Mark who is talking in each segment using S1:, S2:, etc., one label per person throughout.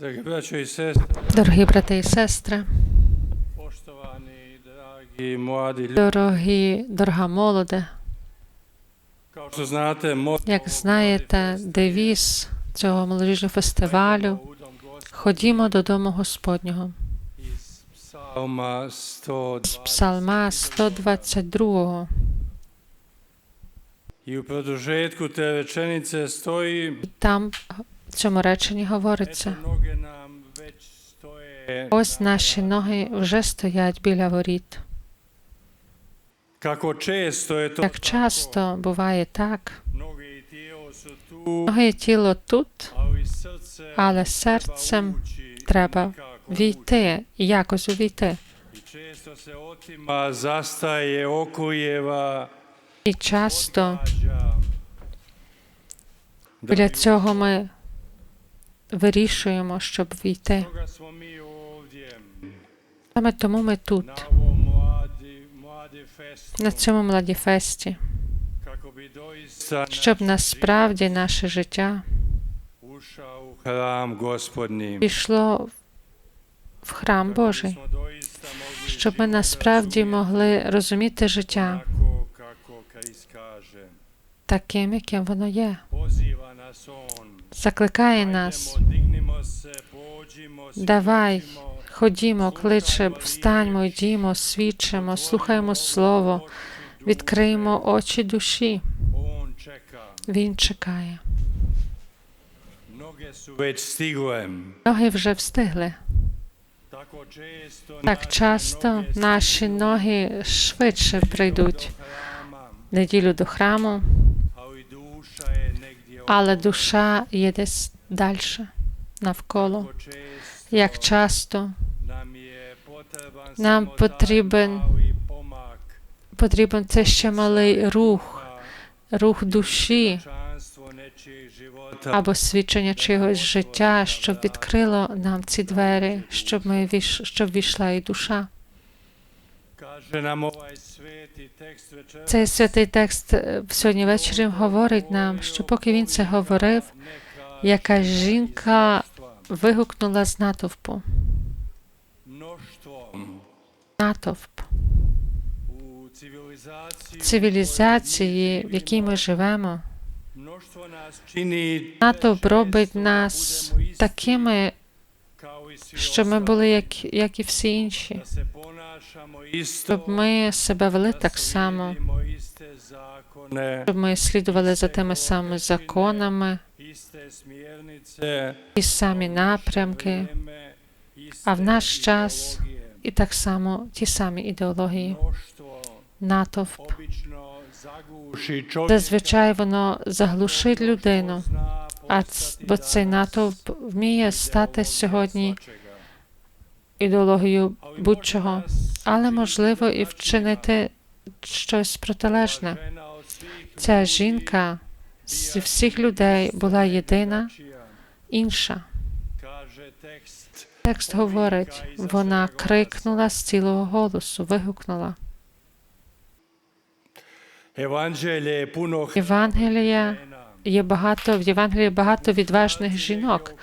S1: Дорогі брати і сестри, дорогі, дорога молоде, як знаєте, девіз цього молодіжного фестивалю Ходімо додому Господнього
S2: iz psalma 100
S1: з Псалма 122.
S2: i u produžetku te rečenice stoji
S1: Там цьому реченні говориться: ось наші ноги вже стоять біля воріт. Як часто буває так, ноги і тіло тут, але серцем треба війти, якось увійти. І часто біля цього ми вирішуємо, щоб війти. Саме тому ми тут, на цьому
S2: bi doista
S1: щоб насправді наше життя пішло в храм Божий, щоб ми насправді могли розуміти життя таким, яким воно є. Закликає нас, давай, ходімо, кличе, встаньмо, йдімо, свідчимо, слухаємо Слово, відкриємо очі душі. Він чекає. Ноги вже встигли. Так часто наші ноги швидше прийдуть. Неділю до храму, але душа є десь далі, навколо. Як часто Нам потрібен потрібен це ще малий рух, рух душі або свідчення чогось життя, щоб відкрило нам ці двері, щоб ми щоб війшла і душа. Цей святий текст е, сьогодні ввечері говорить нам, що поки він це говорив, якась жінка вигукнула з натовпу. Натовп цивілізації, в якій ми живемо. Натовп робить нас такими, що ми були, як, як і всі інші, щоб ми себе вели так само, щоб ми слідували за тими самими законами, ті самі напрямки, а в наш час і так само ті самі ідеології. Натовп. Зазвичай воно заглушить людину, а бо цей натовп вміє стати сьогодні
S2: svačega.
S1: ідеологією будь-чого, але можливо і вчинити щось протилежне. Ця жінка з всіх людей була єдина, інша. Текст говорить, вона крикнула з цілого голосу, вигукнула. Євангелія є багато в Євангелії багато відважних жінок,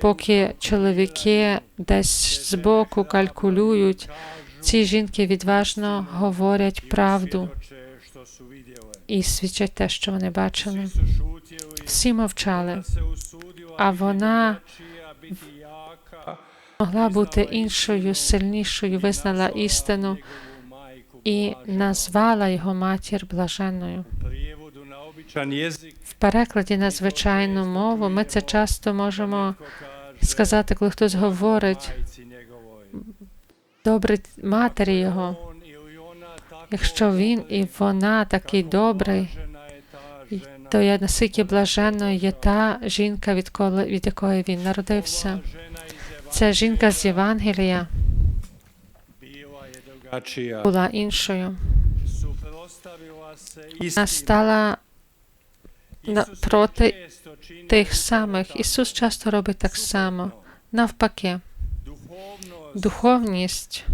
S1: поки чоловіки десь збоку калькулюють. Ці жінки відважно говорять правду і свідчать те, що вони бачили. Всі мовчали. А вона Могла бути іншою, сильнішою, визнала істину і назвала його матір блаженною. В перекладі на звичайну мову ми це часто можемо сказати, коли хтось говорить добре матері його. Якщо він і вона такий добрий, то я наскільки блаженною є та жінка, відколи від якої він народився. Ця жінка з Євангелія була іншою. Вона стала проти тих самих. Ісус часто робить так само. Навпаки, духовність,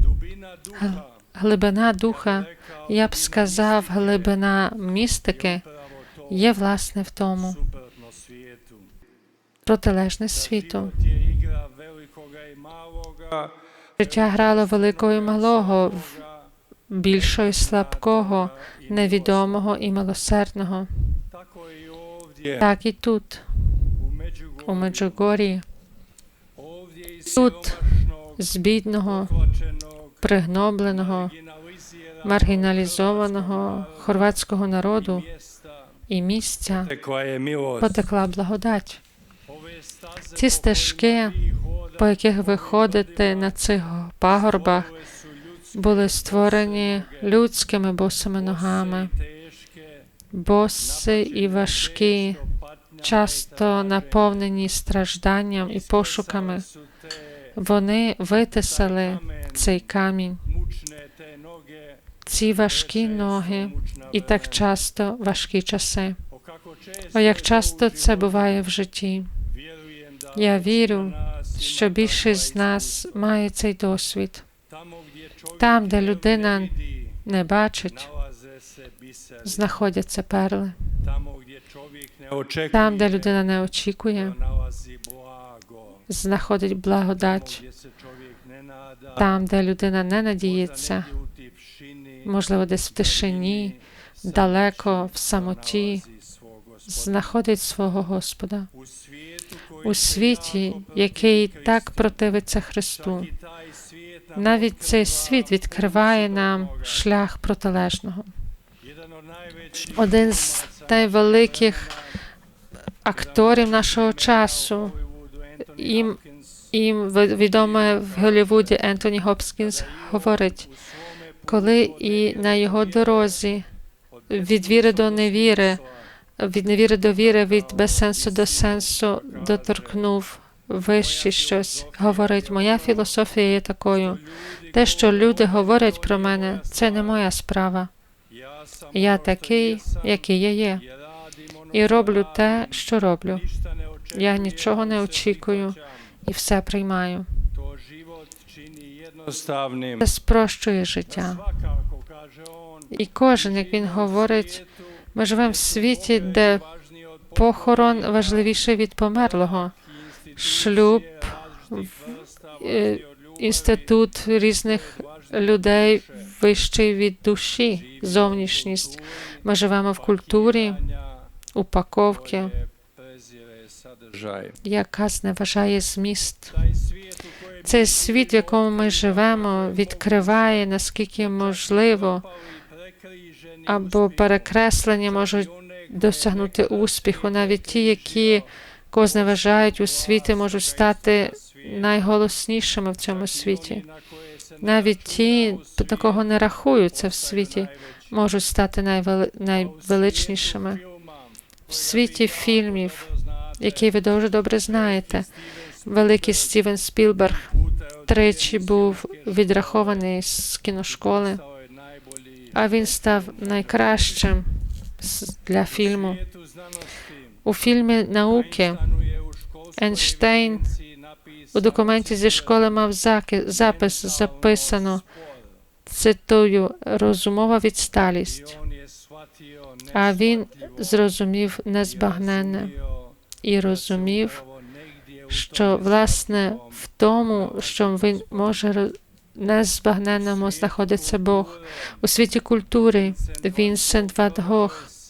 S1: глибина духа, я б сказав, глибина містики є власне в тому протилежне світу. Життя грало великого і малого, більшого і слабкого, невідомого і милосердного. Так і тут, у Меджугорі, Тут з бідного, пригнобленого, маргіналізованого хорватського народу і місця. Потекла благодать. Ці стежки, по яких ви ходите на цих пагорбах, були створені людськими босими ногами, боси і важкі, часто наповнені стражданням і пошуками. Вони витисали цей камінь, ці важкі ноги, і так часто важкі часи. О, як часто це буває в житті. Я вірю, що більшість з нас має цей досвід. Там, де людина не бачить. Знаходяться перли. Там, де людина не очікує, знаходить благодать. Там, де людина не надіється, можливо, десь в тишині, далеко, в самоті, знаходить свого Господа. У світі, який так противиться Христу, навіть цей світ відкриває нам шлях протилежного. Один з найвеликих акторів нашого часу, їм їм відоме в Голлівуді Ентоні Гопкінс говорить, коли і на його дорозі від віри до невіри, від невіри до віри, від безсенсу до сенсу доторкнув вище щось. Говорить, моя філософія є такою. Те, що люди говорять про мене, це не моя справа. Я такий, який я є, і роблю те, що роблю, Я нічого не очікую. і все приймаю. Це спрощує життя. І кожен, як він говорить, ми живемо в світі, де похорон важливіший від померлого. шлюб, е, Інститут різних людей вищий від душі, зовнішність. Ми живемо в культурі упаковки, яка зневажає зміст. Цей світ, в якому ми живемо, відкриває наскільки можливо, або перекреслення можуть досягнути успіху. Навіть ті, які кого зневажають у світі, можуть стати найголоснішими в цьому світі. Навіть ті, на кого не рахуються в світі, можуть стати найвели... найвеличнішими. В світі фільмів, які ви дуже добре знаєте, великий Стівен Спілберг тричі був відрахований з кіношколи, а він став найкращим для фільму. У фільмі науки Ейнштейн у документі зі школи мав запис записано, цитую, розумова відсталість. А він зрозумів незбагненне і розумів, що власне в тому, що він може незбагненному знаходиться Бог. У світі культури Вінсент Ван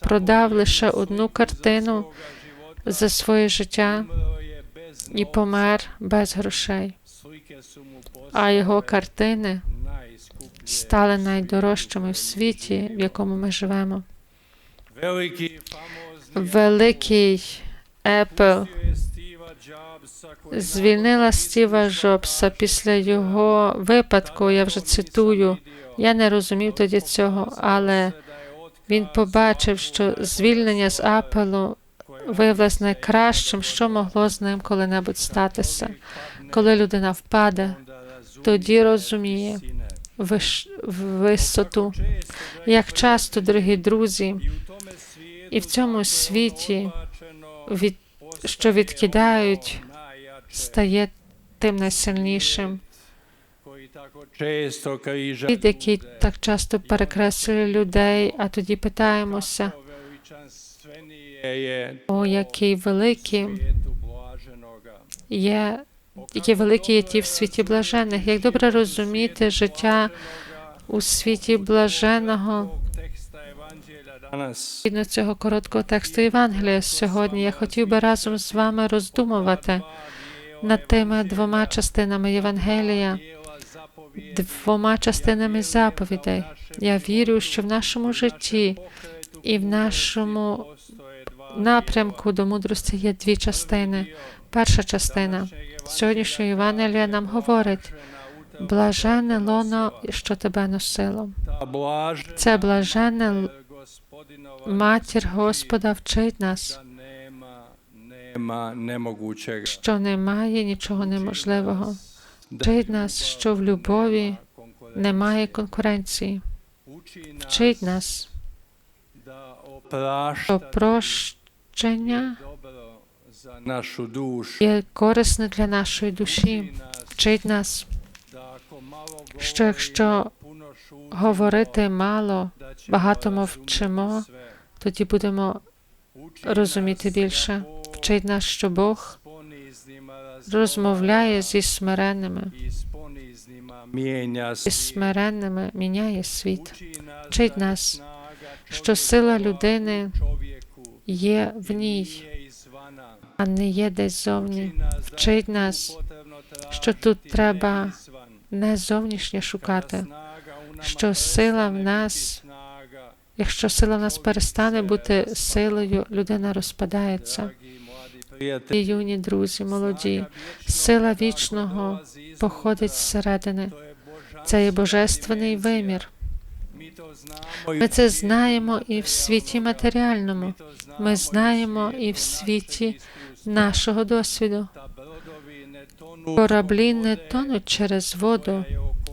S1: продав лише одну картину за своє життя і помер без грошей. А його картини стали найдорожчими в світі, в якому ми живемо. Великий Apple звільнила Стіва Джобса після його випадку. Я вже цитую. Я не розумів тоді цього, але він побачив, що звільнення з Apple виявилось найкращим, що могло з ним коли-небудь статися. Коли людина впаде, тоді розуміє виш... висоту. Як часто, дорогі друзі, і в цьому світі, від... що відкидають, стає тим найсильнішим. Світ, який так часто перекреслює людей, а тоді питаємося, о,
S2: svijetu blaženoga.
S1: є які великі є ті в світі блажених. Як добре розуміти життя у світі блаженого Згідно цього короткого тексту Євангелія сьогодні я хотів би разом з вами роздумувати над тими двома частинами Євангелія, двома частинами заповідей. Я вірю, що в нашому житті і в нашому напрямку до мудрості є дві частини. Перша частина сьогоднішнього Євангелія нам говорить: блажене лоно, що тебе носило. Це блажене матір Господа вчить нас, що немає нічого неможливого. Вчить нас, що в любові немає конкуренції. Вчить нас,
S2: našu dušu
S1: є корисне для нашої душі. Вчить нас, що якщо говорити мало, багато мовчимо, тоді будемо розуміти більше. Вчить нас, що Бог розмовляє зі зі
S2: svijet.
S1: смиренними міняє світ. Вчить нас, що сила людини є в ній, а не є десь зовні. Вчить нас, що тут треба не зовнішнє шукати. що сила в нас Якщо сила в нас перестане бути силою, людина розпадається. І юні друзі, молоді, сила вічного походить зсередини. Це є божественний вимір.
S2: Mi to znamo i
S1: Ми це знаємо і в світі матеріальному. Ми знаємо і в світі нашого досвіду. Кораблі не тонуть через воду,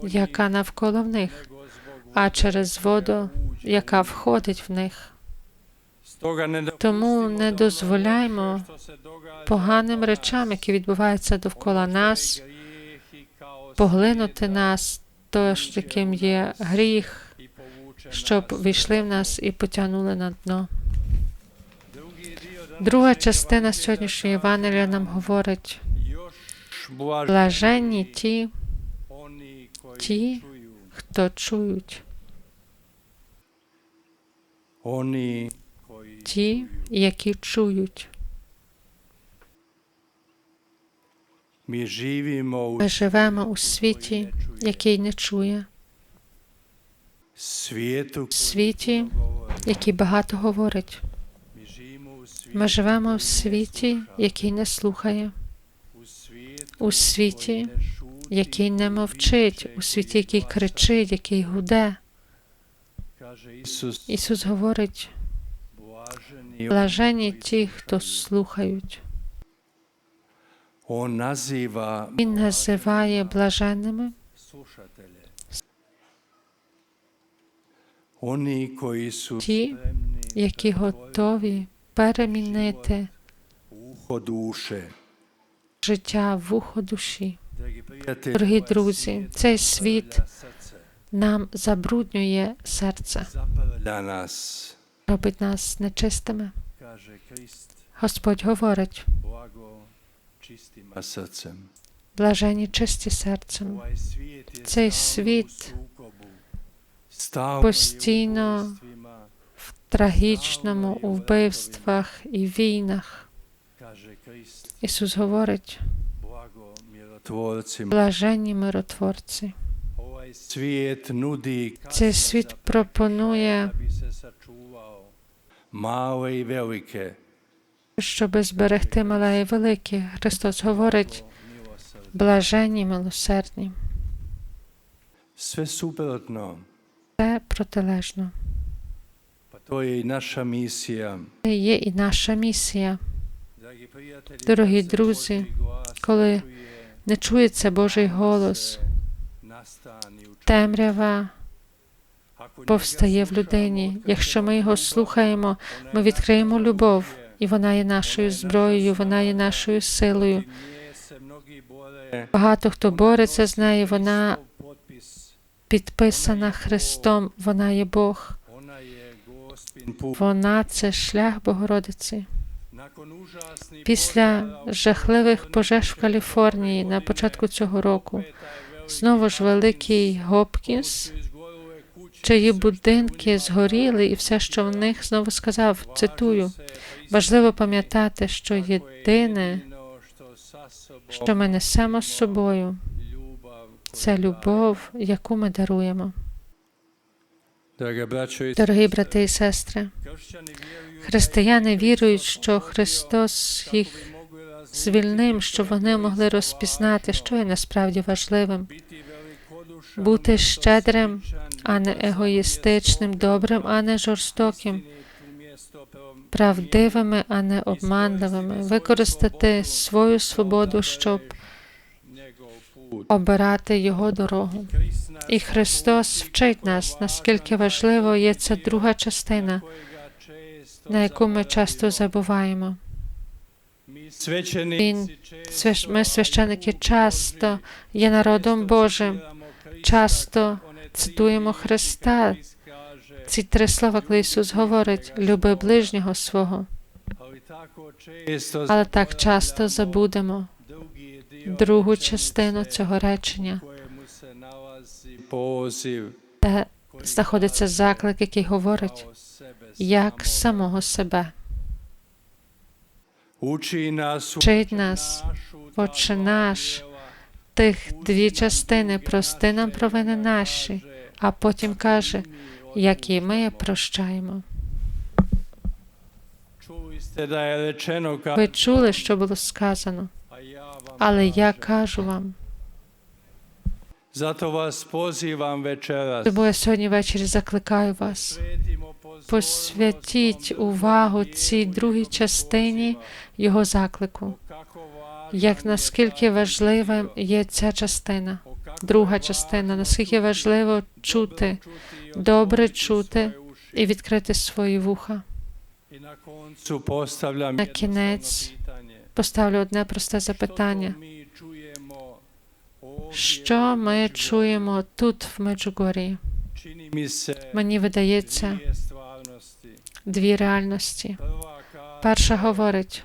S1: яка навколо в них, а через воду, яка входить в них. Тому не дозволяємо Поганим речам, які відбуваються довкола нас, поглинути нас, то ж яким є гріх, щоб війшли в нас і потягнули на дно. Друга частина
S2: Evangelija
S1: сьогоднішнього Євангелія нам говорить: блаженні ті, ті, хто чують, ті, які чують. Ми живемо у світі, який не чує, світі, який багато говорить. Ми живемо в світі, який не слухає, у світі, який не мовчить, у світі, який кричить, який гуде. Ісус говорить: блажені ті, хто слухають. Він називає блаженними Ті, які готові перемінити життя в ухо душі. Дорогі друзі, цей світ нам забруднює серце, робить нас нечистими. Господь говорить: блажені чисті серцем. Цей світ постійно в трагічному у вбивствах і війнах. Ісус говорить: блаженні миротворці. Цей світ пропонує, щоби зберегти мале і велике. Христос говорить: блаженні милосердні.
S2: Sve suprotno.
S1: Це протилежно.
S2: To je i naša misija.
S1: Це є і наша місія. Дорогі друзі, коли Не чується Божий голос, темрява повстає в людині. Якщо ми його слухаємо, ми відкриємо любов, і вона є нашою зброєю, вона є нашою силою. Багато хто бореться з нею, вона. Підписана Христом, вона є Бог, вона це шлях Богородиці. Після жахливих пожеж в Каліфорнії на початку цього року знову ж великий Гопкінс, чиї будинки згоріли, і все, що в них знову сказав, цитую, важливо пам'ятати, що єдине, що ми несемо з собою, це любов, яку ми даруємо.
S2: Дорогі
S1: брати і сестри, християни вірують, що Христос їх звільнив, щоб вони могли розпізнати, що є насправді важливим, бути щедрим, а не егоїстичним, добрим, а не жорстоким, правдивими, а не обманливими, використати свою свободу, щоб обирати його дорогу. І Христос вчить нас, наскільки важливо є ця друга частина, на яку ми часто забуваємо. Він, ми, священики, часто є народом Божим, часто цитуємо Христа. Ці три слова, коли Ісус говорить, люби ближнього свого, але так часто забудемо другу частину цього речення, де знаходиться заклик, який говорить як самого себе.
S2: Учи нас,
S1: Отче наш, тих дві частини, прости нам провини наші, а потім каже, як і ми прощаємо. Ви чули, що було сказано, але я кажу вам,
S2: Zato vas pozivam večeras.
S1: тому я сьогодні ввечері закликаю вас. Посвятіть увагу цій другій частині його заклику. Як наскільки важливим є ця частина, друга частина, наскільки важливо чути, добре чути і відкрити свої вуха.
S2: I na
S1: Поставлю одне просте запитання: що ми чуємо тут, в
S2: se
S1: Мені видається дві реальності. Перша говорить: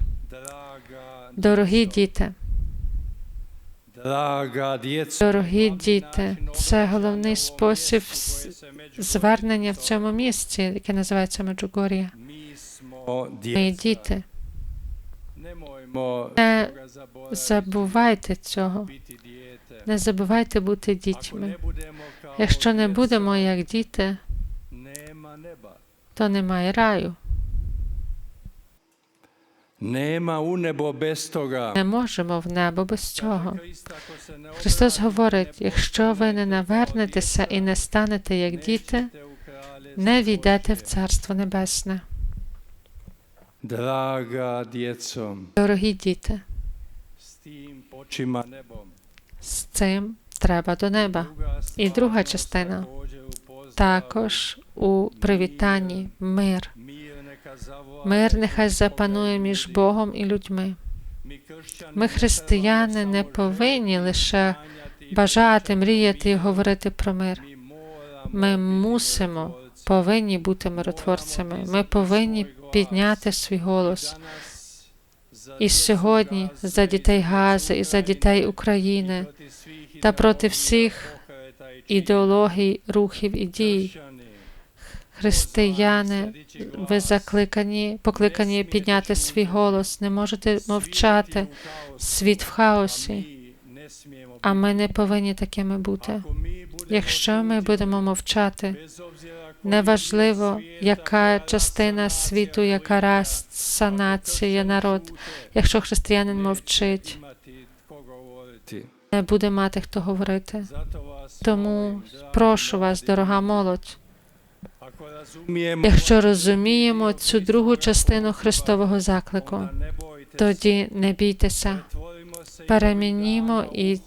S1: дорогі діти, дорогі діти, це головний спосіб звернення в цьому місці, яке називається Меджугорія. Мої діти, не забувайте цього, не забувайте бути дітьми. Якщо не будемо як діти, то немає раю. Не можемо в небо без цього. Христос говорить: якщо ви не навернетеся і не станете як діти, не війдете в Царство Небесне.
S2: Draga
S1: Дорогі діти, з цим треба до неба. І друга частина також у привітанні мир. Мир нехай запанує між. Богом і людьми. Ми, християни, не повинні лише бажати, мріяти і говорити про мир. Ми мусимо. Повинні бути миротворцями. Ми повинні підняти свій голос. І сьогодні за дітей Гази і за дітей України та проти всіх ідеологій, рухів і дій. Християни, ви закликані, покликані підняти свій голос. Не можете мовчати. Світ в хаосі, а ми не повинні такими бути. Якщо ми будемо мовчати, неважливо, яка частина світу, яка раса, нація, народ, якщо християнин мовчить, не буде мати хто говорити. Тому прошу вас, дорога молодь, якщо розуміємо цю другу частину Христового заклику, тоді не бійтеся, перемінімо і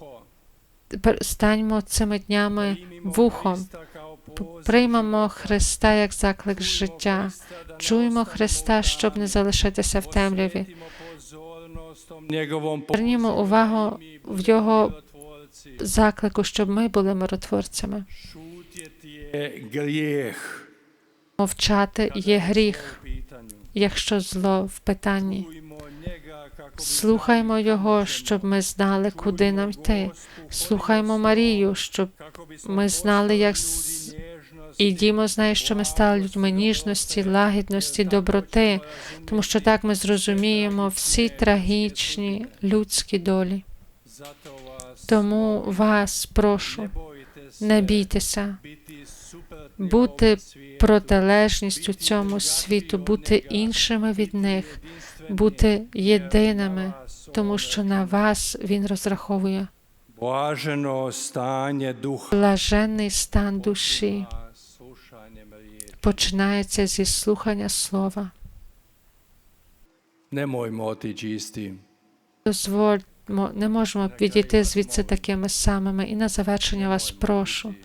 S1: станьмо цими днями вухом, приймемо. Христа як заклик життя, чуємо Христа, щоб не залишитися в темряві. Звернімо увагу в Його заклику, щоб ми були миротворцями. Мовчати є гріх, якщо зло в питанні. Слухаймо Його, щоб ми знали, куди нам йти. Слухаймо Марію, щоб ми знали, як і дімо знає, що ми стали людьми ніжності, лагідності, доброти, тому що так ми зрозуміємо всі трагічні людські долі. Тому вас прошу, не бійтеся бути протилежністю цьому світу, бути іншими від них, бути єдиними, тому що на вас він розраховує. Блаженний стан душі. Починається зі слухання слова.
S2: Istim.
S1: Дозвольмо, не можемо відійти звідси такими самими. І на завершення вас прошу.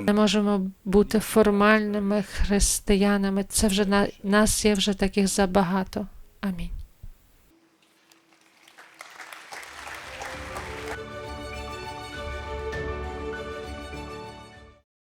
S1: Не можемо бути формальними християнами. Це вже на нас є вже таких забагато. Амінь.